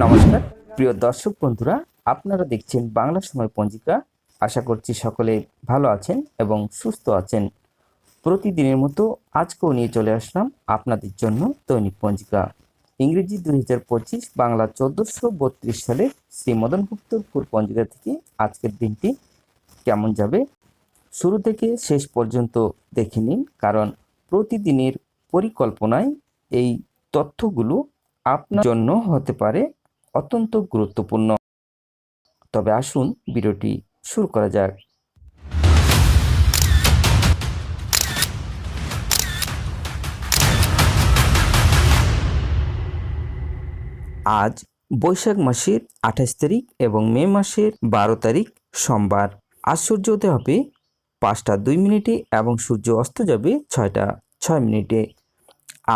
নমস্কার। প্রিয় দর্শক বন্ধুরা, আপনারা দেখছেন বাংলা সময় পঞ্জিকা। আশা করছি সকলে ভালো আছেন এবং সুস্থ আছেন। প্রতিদিনের মতো আজকেও নিয়ে চলে আসলাম আপনাদের জন্য দৈনিক পঞ্জিকা। ইংরেজি দুই হাজার পঁচিশ বাংলা চোদ্দোশো বত্রিশ সালে শ্রী মদন গুপ্তরপুর পঞ্জিকা থেকে আজকের দিনটি কেমন যাবে? শুরু থেকে শেষ পর্যন্ত দেখে নিন, কারণ প্রতিদিনের পরিকল্পনায় এই তথ্যগুলো আপনার জন্য হতে পারে। অত্যন্ত গুরুত্বপূর্ণ। তবে আসুন ভিডিওটি শুরু করা যাক। আজ বৈশাখ মাসের আঠাশ তারিখ এবং মে মাসের বারো তারিখ সোমবার। আজ সূর্য উদয় হবে পাঁচটা দুই মিনিটে এবং সূর্য অস্ত যাবে ছয়টা ছয় মিনিটে।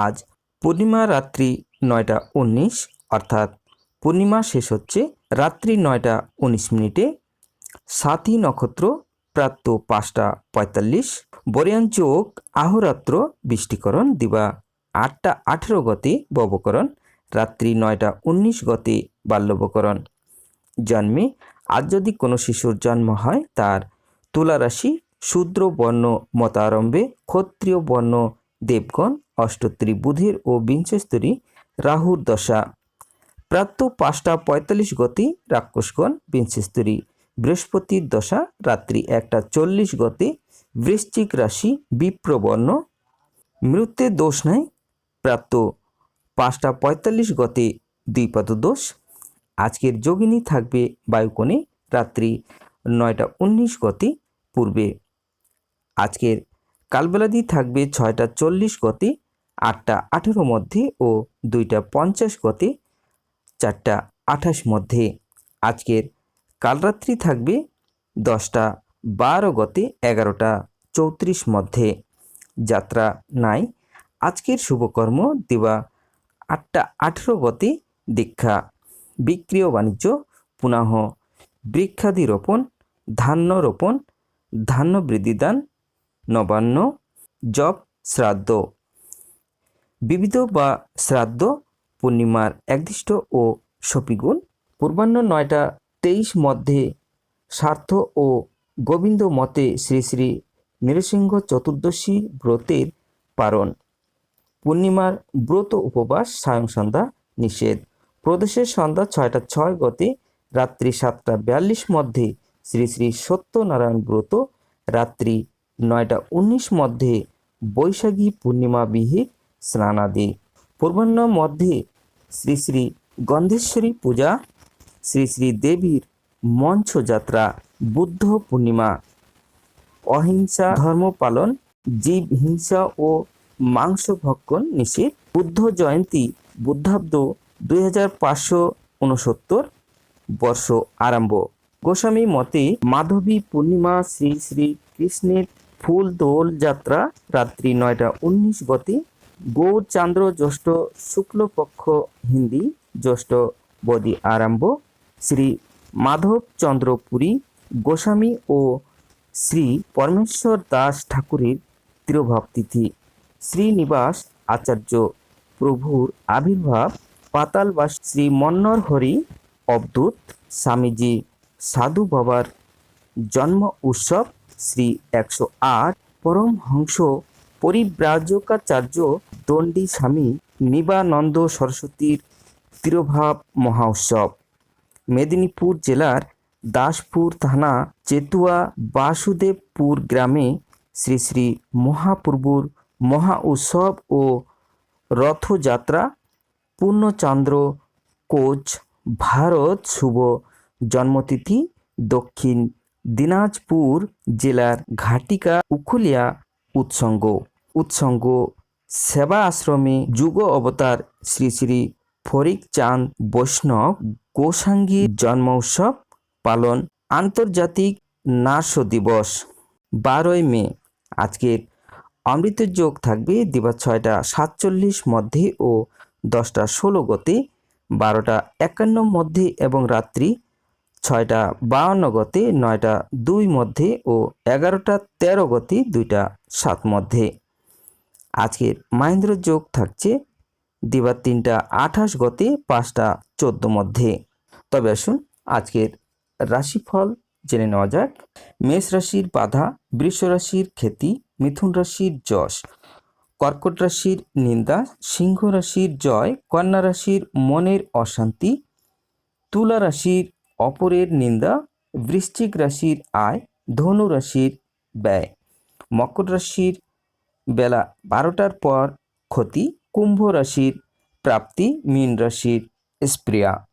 আজ পূর্ণিমা রাত্রি নয়টা উনিশ, অর্থাৎ পূর্ণিমা শেষ হচ্ছে রাত্রি নয়টা উনিশ মিনিটে। সাথী নক্ষত্র প্রাপ্ত পাঁচটা পঁয়তাল্লিশ। বরিয়ান যোগ আহরাত্র, বৃষ্টিকরণ, দিবা। আটটা আঠেরো গতে ববকরণ। রাত্রি নয়টা উনিশ গতে বাল্যবকরণ। জন্মে আজ যদি কোনো শিশুর জন্ম হয় তার তুলা রাশি শূদ্র বর্ণ মতারম্ভে ক্ষত্রিয় বর্ণ দেবগণ, অষ্টত্রী বুধের ও বিংশস্তরী রাহুর দশা। প্রাপ্ত পাঁচটা পঁয়তাল্লিশ গতি রাক্ষসগণ, বিংশস্তরী বৃহস্পতির দশা, রাত্রি একটা চল্লিশ গতে বৃশ্চিক রাশি, বিপ্রবর্ণ। মৃত্যুর দোষ নাই। প্রাপ্ত পাঁচটা পঁয়তাল্লিশ গতে দ্বিপাদ দোষ। আজকের যোগিনী থাকবে বায়ুকোণে, রাত্রি নয়টা উনিশ গতি পূর্বে। আজকের কালবেলাদি থাকবে ছয়টা চল্লিশ গতি, আটটা আঠেরো মধ্যে ও দুইটা পঞ্চাশ গতি চারটা আঠাশ মধ্যে। আজকের কালরাত্রি থাকবে দশটা বারো গতে এগারোটা চৌত্রিশ মধ্যে। যাত্রা নাই, আজকের শুভকর্ম দেওয়া আটটা আঠেরো গতে দীক্ষা। বিক্রি ও বাণিজ্য পুনঃ বৃক্ষাদি রোপণ ধান্য রোপণ ধান্য বৃদ্ধিদান নবান্ন, জপ, শ্রাদ্ধ। বিবিধ বা শ্রাদ্ধ পূর্ণিমার একদিষ্ট ও সপিগুণ। পূর্বাহ্ন নয়টা তেইশ মধ্যে স্বার্থ ও গোবিন্দ মতে শ্রী শ্রী নৃসিংহ চতুর্দশী ব্রতের পারণ। পূর্ণিমার ব্রত উপবাস সায়ং সন্ধ্যা নিষেধ। প্রদেশের সন্ধ্যা ছয়টা ছয় গতে রাত্রি সাতটা বিয়াল্লিশ মধ্যে শ্রী শ্রী সত্যনারায়ণ ব্রত, রাত্রি নয়টা উনিশ মধ্যে বৈশাখী পূর্ণিমা বিহিত স্নানাদি। পূর্বাহ্ন মধ্যে শ্রী শ্রী গন্ধেশ্বরী পূজা, শ্রী শ্রী দেবীর মঞ্চ যাত্রা, বুদ্ধ পূর্ণিমা, অহিংসা ধর্ম পালন, জীব হিংসা ও মাংস ভক্ষণ নিষেধ, বুদ্ধ জয়ন্তী বুদ্ধাব্দ দুই হাজার পাঁচশো উনসত্তর বর্ষ আরম্ভ। গোস্বামী মতে মাধবী পূর্ণিমা শ্রী শ্রী কৃষ্ণের ফুল দোল যাত্রা রাত্রি নয়টা উনিশ গতে গৌর চান্দ্র, জ্যৈষ্ঠ শুক্লপক্ষ হিন্দি, জ্যৈষ্ঠ, বদি আরম্ভ, শ্রী মাধব চন্দ্র পুরী, গোস্বামী ও শ্রী পরমেশ্বর দাস ঠাকুরের তিরোভাব তিথি। শ্রীনিবাস আচার্য প্রভুর আবির্ভাব পাতালবাস শ্রী মন্নর হরি অবদূত স্বামীজি সাধু বাবার জন্ম উৎসব শ্রী একশো আট পরমহংস পরিব্রাজকাচার্য দণ্ডী স্বামী নিবানন্দ সরস্বতীর তিরোভাব মহা উৎসব মেদিনীপুর জেলার দাসপুর থানা চেতুয়া বাসুদেবপুর গ্রামে শ্রী শ্রী মহাপ্রভুর মহা উৎসব ও রথযাত্রা, পূর্ণচন্দ্র কোচ ভারত শুভ জন্মতিথি দক্ষিণ দিনাজপুর জেলার ঘাটিকা উখুলিয়া উৎসঙ্গ। উৎসঙ্গ সেবা আশ্রমে যুগ অবতার শ্রী শ্রী ফরিক চাঁদ বৈষ্ণব গোসাঙ্গীর জন্ম উৎসব পালন আন্তর্জাতিক নার্স দিবস বারোই মে। আজকের অমৃত যোগ থাকবে দিবা ছয়টা সাতচল্লিশ মধ্যে ও দশটা ষোলো গতে, বারোটা একান্ন মধ্যে এবং রাত্রি ছয়টা বাউন্ন গতে, নয়টা দুই মধ্যে ও এগারোটা তেরো গতি, দুইটা সাত মধ্যে। আজকের মাহেন্দ্র যোগ থাকছে দিবার তিনটা আঠাশ গতে, পাঁচটা চোদ্দ মধ্যে। তবে আসুন আজকের রাশিফল জেনে নেওয়া যাক। মেষ রাশির বাধা, বৃষ রাশির খ্যাতি মিথুন রাশির যশ, কর্কট রাশির নিন্দা, সিংহ রাশির জয়, কন্যা রাশির মনের অশান্তি, তুলা রাশির অপরের নিন্দা, বৃশ্চিক রাশির আয়, ধনু রাশির ব্যয়। মকর রাশির বেলা বারোটার পর ক্ষতি, কুম্ভ রাশির প্রাপ্তি, মীন রাশির স্প্রিয়া।